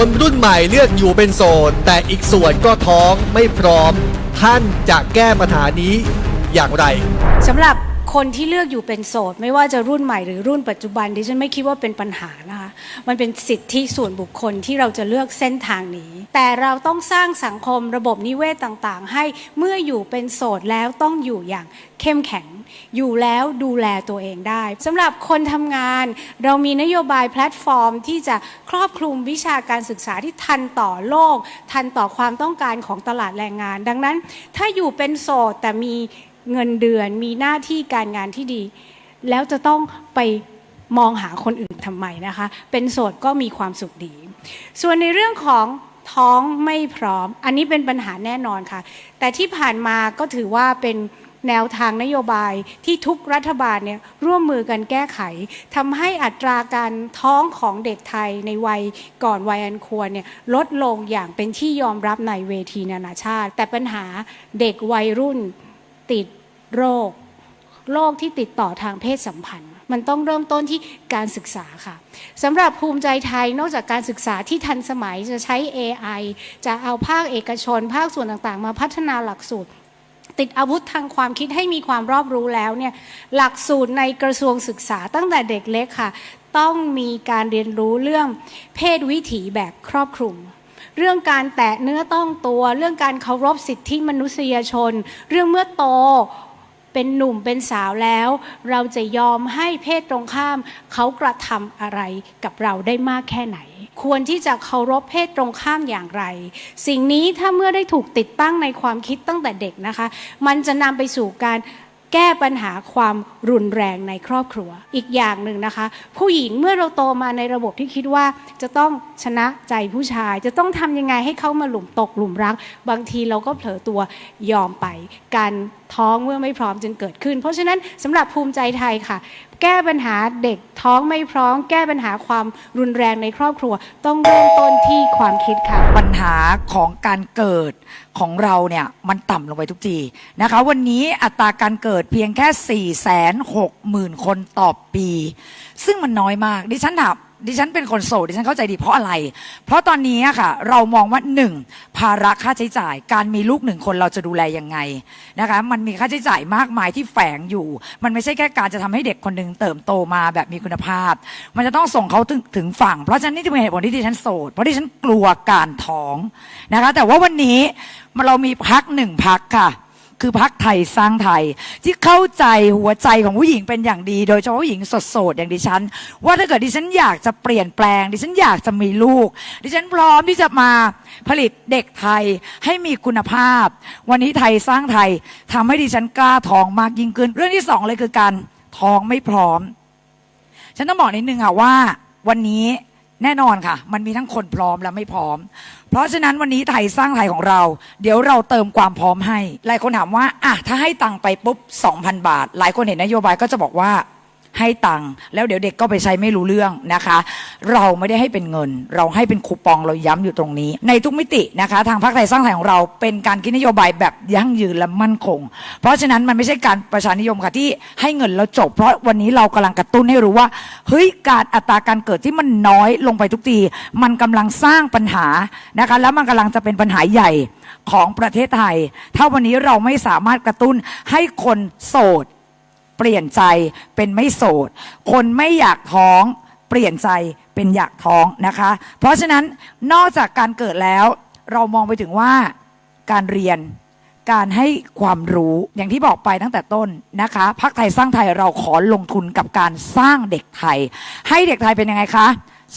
คนรุ่นใหม่เลือกอยู่เป็นโสดแต่อีกส่วนก็ท้องไม่พร้อม ท่านจะแก้ปัญหานี้อย่างไร สำหรับ คนที่เลือกอยู่เป็นโสด ไม่ว่าจะรุ่นใหม่หรือรุ่นปัจจุบันดิฉันไม่คิดว่าเป็นปัญหานะคะมันเป็นสิทธิส่วนบุคคลที่เราจะเลือกเส้นทางนี้ แต่เราต้องสร้างสังคมระบบนิเวศต่างๆ ให้เมื่ออยู่เป็นโสดแล้วต้องอยู่อย่างเข้มแข็ง อยู่แล้วดูแลตัวเองได้สำหรับคนทำงาน เรามีนโยบายแพลตฟอร์ม ที่จะครอบคลุมวิชาการศึกษาที่ทันต่อโลก ทันต่อความต้องการของตลาดแรงงาน ดังนั้น ถ้าอยู่เป็นโสดแต่มี เงินเดือนมีหน้าที่การงานที่ดี แล้วจะต้องไปมองหาคนอื่นทำไมนะคะ เป็นโสดก็มีความสุขดี ส่วนในเรื่องของท้องไม่พร้อม อันนี้เป็นปัญหาแน่นอนค่ะ แต่ที่ผ่านมาก็ถือว่าเป็นแนวทางนโยบายที่ทุกรัฐบาลเนี่ยร่วมมือกันแก้ไขทำให้อัตราการท้องของเด็กไทยในวัยก่อนวัยอันควรเนี่ยลดลงอย่างเป็นที่ยอมรับในเวทีนานาชาติ แต่ปัญหาเด็กวัยรุ่นติด โรค โรคที่ติดต่อทางเพศสัมพันธ์ มันต้องเริ่มต้นที่การศึกษาค่ะสำหรับภูมิใจไทยนอกจากการศึกษาที่ทันสมัยจะใช้ AI จะเอาภาคเอกชน ภาคส่วนต่างๆ มาพัฒนาหลักสูตรติดอาวุธทางความคิดให้มีความรอบรู้แล้วเนี่ยหลักสูตรในกระทรวงศึกษาตั้งแต่เด็กเล็กค่ะ ต้องมีการเรียนรู้เรื่องเพศวิถีแบบครอบคลุม เรื่องการแตะเนื้อต้องตัว เรื่องการเคารพสิทธิมนุษยชน เรื่องเมื่อโต เป็นหนุ่มเป็นสาวแล้ว เราจะยอมให้เพศตรงข้าม เขากระทำอะไรกับเราได้มากแค่ไหน ควรที่จะเคารพเพศตรงข้ามอย่างไร สิ่งนี้ถ้าเมื่อได้ถูกติดตั้งในความคิดตั้งแต่เด็กนะคะ มันจะนำไปสู่การ แก้ปัญหาความรุนแรงในครอบครัว อีกอย่างหนึ่งนะคะ ผู้หญิงเมื่อเราโตมาในระบบที่คิดว่าจะต้องชนะใจผู้ชาย จะต้องทำยังไงให้เขามาหลุมตกหลุมรัก บางทีเราก็เผลอตัวยอมไป การท้องเมื่อไม่พร้อมจึงเกิดขึ้น เพราะฉะนั้นสำหรับภูมิใจไทยค่ะ แก้ปัญหาเด็กท้องไม่พร้อม แก้ปัญหาความรุนแรงในครอบครัว ต้องเริ่มต้นที่ความคิดค่ะ ปัญหาของการเกิดของเราเนี่ยมันต่ำลงไปทุกทีนะคะ วันนี้อัตราการเกิดเพียงแค่ 4 6 0 0 0 0 คนต่อปี ซึ่งมันน้อยมาก ดิฉันถาม ดิฉันเป็นคนโสดดิฉันเข้าใจดีเพราะอะไร เพราะตอนนี้ค่ะ เรามองว่าหนึ่งภาระค่าใช้จ่าย การมีลูกหนึ่งคนเราจะดูแลยังไงนะคะ มันมีค่าใช้จ่ายมากมายที่แฝงอยู่ มันไม่ใช่แค่การจะทำให้เด็กคนหนึ่งเติบโตมาแบบมีคุณภาพ มันจะต้องส่งเขาถึงถึงฝั่ง เพราะฉะนั้นนี่เป็นเหตุผลที่ดิฉันโสดเพราะดิฉันกลัวการท้องนะคะ แต่ว่าวันนี้เรามีพักหนึ่งพักค่ะ คือพักไทยสร้างไทย ที่เข้าใจหัวใจของผู้หญิงเป็นอย่างดี โดยเฉพาะผู้หญิงสดๆอย่างดิฉัน ว่าถ้าเกิดดิฉันอยากจะเปลี่ยนแปลง ดิฉันอยากจะมีลูก ดิฉันพร้อมที่จะมาผลิตเด็กไทยให้มีคุณภาพ วันนี้ไทยสร้างไทยทำให้ดิฉันกล้าท้องมากยิ่งขึ้น เรื่องที่สองเลยคือการท้องไม่พร้อม ฉันต้องบอกนิดนึงค่ะว่า วันนี้ แน่นอนค่ะ มันมีทั้งคนพร้อมและไม่พร้อม เพราะฉะนั้นวันนี้ไทยสร้างไทยของเรา เดี๋ยวเราเติมความพร้อมให้ หลายคนถามว่าอะถ้าให้ตังค์ไปปุ๊บ 2,000 บาท หลายคนเห็นนโยบายก็จะบอกว่า ให้ตังค์แล้วเดี๋ยวเด็กก็ไปใช้ไม่รู้เรื่องนะคะ เราไม่ได้ให้เป็นเงิน เราให้เป็นคูปองเราย้ำอยู่ตรงนี้ ในทุกมิตินะคะ ทางพรรคไทยสร้างไทยของเราเป็นการคิดนโยบายแบบยั่งยืนและมั่นคง เพราะฉะนั้นมันไม่ใช่การประชานิยมค่ะที่ให้เงินแล้วจบ เพราะวันนี้เรากำลังกระตุ้นให้รู้ว่าเฮ้ยการอัตราการเกิดที่มันน้อยลงไปทุกที มันกำลังสร้างปัญหานะคะ แล้วมันกำลังจะเป็นปัญหาใหญ่ของประเทศไทย ถ้าวันนี้เราไม่สามารถกระตุ้นให้คนโสด เปลี่ยนใจเป็นไม่โสด คนไม่อยากท้องเปลี่ยนใจเป็นอยากท้องนะคะ เพราะฉะนั้นนอกจากการเกิดแล้ว เรามองไปถึงว่าการเรียนการให้ความรู้อย่างที่บอกไปตั้งแต่ต้นนะคะพักไทยสร้างไทยเราขอลงทุนกับการสร้างเด็กไทย ให้เด็กไทยเป็นยังไงคะ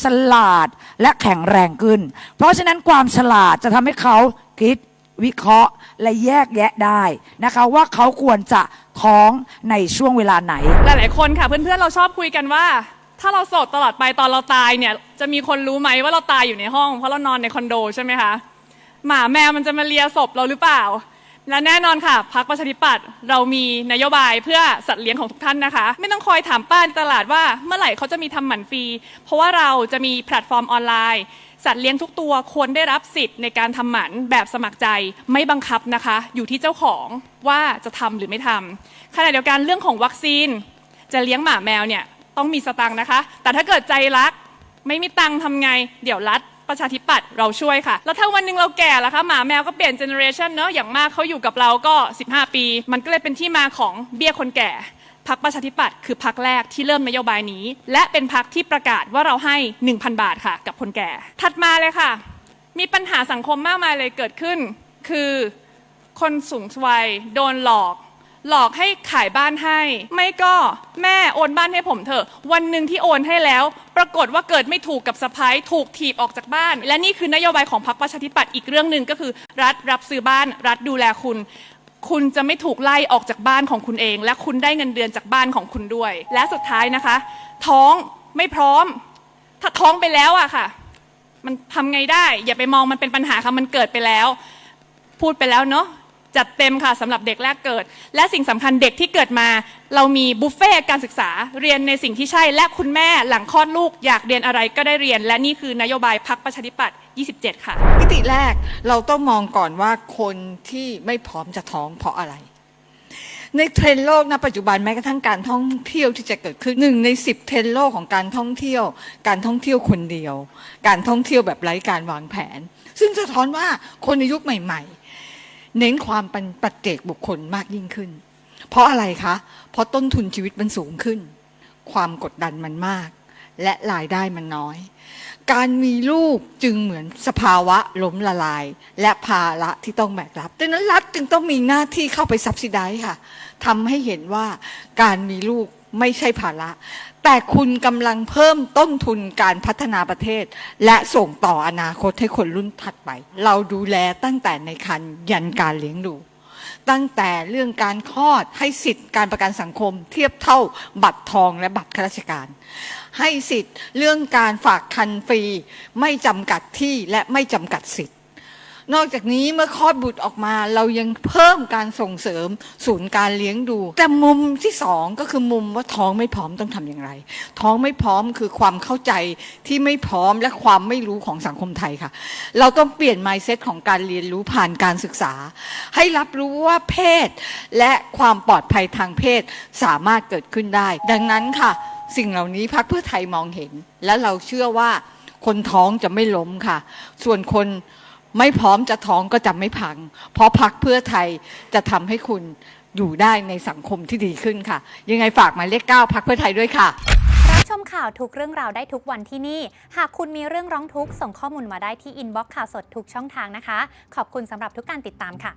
ฉลาดและแข็งแรงขึ้น เพราะฉะนั้นความฉลาดจะทำให้เขาคิดวิเคราะห์และแยกแยะได้นะคะ ว่าเขาควรจะ ท้องในช่วงเวลาไหน หลายๆคนค่ะ เพื่อนๆเราชอบคุยกันว่า ถ้าเราโสดตลอดไปตอนเราตายเนี่ยจะมีคนรู้ไหมว่าเราตายอยู่ในห้อง เพราะเรานอนในคอนโดใช่ไหมคะหมาแมวมันจะมาเลียศพเราหรือเปล่า และแน่นอนค่ะพักประชาธิปัตย์เรามีนโยบายเพื่อสัตว์เลี้ยงของทุกท่านนะคะ ไม่ต้องคอยถามป้าในตลาดว่าเมื่อไหร่เขาจะมีทำหมันฟรี เพราะว่าเราจะมีแพลตฟอร์มออนไลน์ สัตว์เลี้ยงทุกตัวควรได้รับสิทธิ์ในการทำหมันแบบสมัครใจไม่บังคับนะคะ อยู่ที่เจ้าของว่าจะทำหรือไม่ทำขณะเดียวกันเรื่องของวัคซีน จะเลี้ยงหมาแมวเนี่ยต้องมีสตังค์นะคะ แต่ถ้าเกิดใจรักไม่มีตังค์ทำไง เดี๋ยวรัฐ ประชาธิปัตย์เราช่วยค่ะ แล้วถ้าวันหนึ่งเราแก่ล่ะคะหมาแมวก็เปลี่ยนเจเนอเรชันเนอะอย่างมากเขาอยู่กับเราก็ 15 ปี มันก็เลยเป็นที่มาของเบี้ยคนแก่พักประชาธิปัตย์คือพักแรกที่เริ่มนโยบายนี้ และเป็นพักที่ประกาศว่าเราให้ 1,000 บาทค่ะ กับคนแก่ ถัดมาเลยค่ะ มีปัญหาสังคมมากมายเลยเกิดขึ้น คือคนสูงวัยโดนหลอก หลอกให้ขายบ้านให้ ไม่ก็แม่โอนบ้านให้ผมเถอะ วันหนึ่งที่โอนให้แล้ว ปรากฏว่าเกิดไม่ถูกกับสะพ้ายถูกถีบออกจากบ้าน และนี่คือนโยบายของพรรคประชาธิปัตย์อีกเรื่องหนึ่งก็คือ รัฐรับซื้อบ้าน รัฐดูแลคุณ คุณจะไม่ถูกไล่ออกจากบ้านของคุณเอง และคุณได้เงินเดือนจากบ้านของคุณด้วย และสุดท้ายนะคะ ท้องไม่พร้อม ถ้าท้องไปแล้วอะค่ะ มันทำไงได้ อย่าไปมองมันเป็นปัญหาค่ะมันเกิดไปแล้ว พูดไปแล้วเนาะ จัดเต็มค่ะสำหรับเด็กแรกเกิด และสิ่งสำคัญเด็กที่เกิดมา เรามีบุฟเฟ่ต์การศึกษาเรียนในสิ่งที่ใช่และคุณแม่หลังคลอดลูก อยากเรียนอะไรก็ได้เรียน และนี่คือนโยบายพักประชาธิปัตย์ 27 ค่ะ มิติแรกเราต้องมองก่อนว่าคนที่ไม่พร้อมจะท้องเพราะอะไร ในเทรนด์โลกณปัจจุบันแม้กระทั่งการท่องเที่ยวที่จะเกิดขึ้นหนึ่งในสิบเทรนด์โลกของการท่องเที่ยว การท่องเที่ยวคนเดียว การท่องเที่ยวแบบไร้การวางแผน ซึ่งสะท้อนว่าคนในยุคใหม่ ๆ เน้นความเป็นปัจเจกบุคคลมากยิ่งขึ้น เพราะอะไรคะ เพราะต้นทุนชีวิตมันสูงขึ้น ความกดดันมันมาก และรายได้มันน้อย การมีลูกจึงเหมือนสภาวะล้มละลาย และภาระที่ต้องแบกรับดังนั้นรัฐจึงต้องมีหน้าที่เข้าไปซับซิได้ค่ะทำให้เห็นว่าการมีลูก ไม่ใช่ภาระ แต่คุณกำลังเพิ่มต้นทุนการพัฒนาประเทศ และส่งต่ออนาคตให้คนรุ่นถัดไป เราดูแลตั้งแต่ในคันยันการเลี้ยงดู ตั้งแต่เรื่องการคลอดให้สิทธิ์การประกันสังคม เทียบเท่าบัตรทองและบัตรข้าราชการ ให้สิทธิ์เรื่องการฝากคันฟรี ไม่จำกัดที่และไม่จำกัดสิทธิ์ นอกจากนี้เมื่อคลอดบุตรออกมา เรายังเพิ่มการส่งเสริมศูนย์การเลี้ยงดู แต่มุมที่สองก็คือมุมว่าท้องไม่พร้อมต้องทำอย่างไร ท้องไม่พร้อมคือความเข้าใจที่ไม่พร้อมและความไม่รู้ของสังคมไทยค่ะ เราต้องเปลี่ยน mindset ของการเรียนรู้ผ่านการศึกษา ให้รับรู้ว่าเพศ และความปลอดภัยทางเพศสามารถเกิดขึ้นได้ ดังนั้นค่ะ สิ่งเหล่านี้พักเพื่อไทยมองเห็น และเราเชื่อว่าคนท้องจะไม่ล้มค่ะ ส่วนคน ไม่พร้อมจะท้องก็จะไม่พัง เพราะพักเพื่อไทยจะทำให้คุณอยู่ได้ในสังคมที่ดีขึ้นค่ะ ยังไงฝากหมายเลขเก้าพักเพื่อไทยด้วยค่ะ รับชมข่าวทุกเรื่องราวได้ทุกวันที่นี่ หากคุณมีเรื่องร้องทุกข์ส่งข้อมูลมาได้ที่อินบ็อกซ์ข่าวสดทุกช่องทางนะคะ ขอบคุณสำหรับทุกการติดตามค่ะ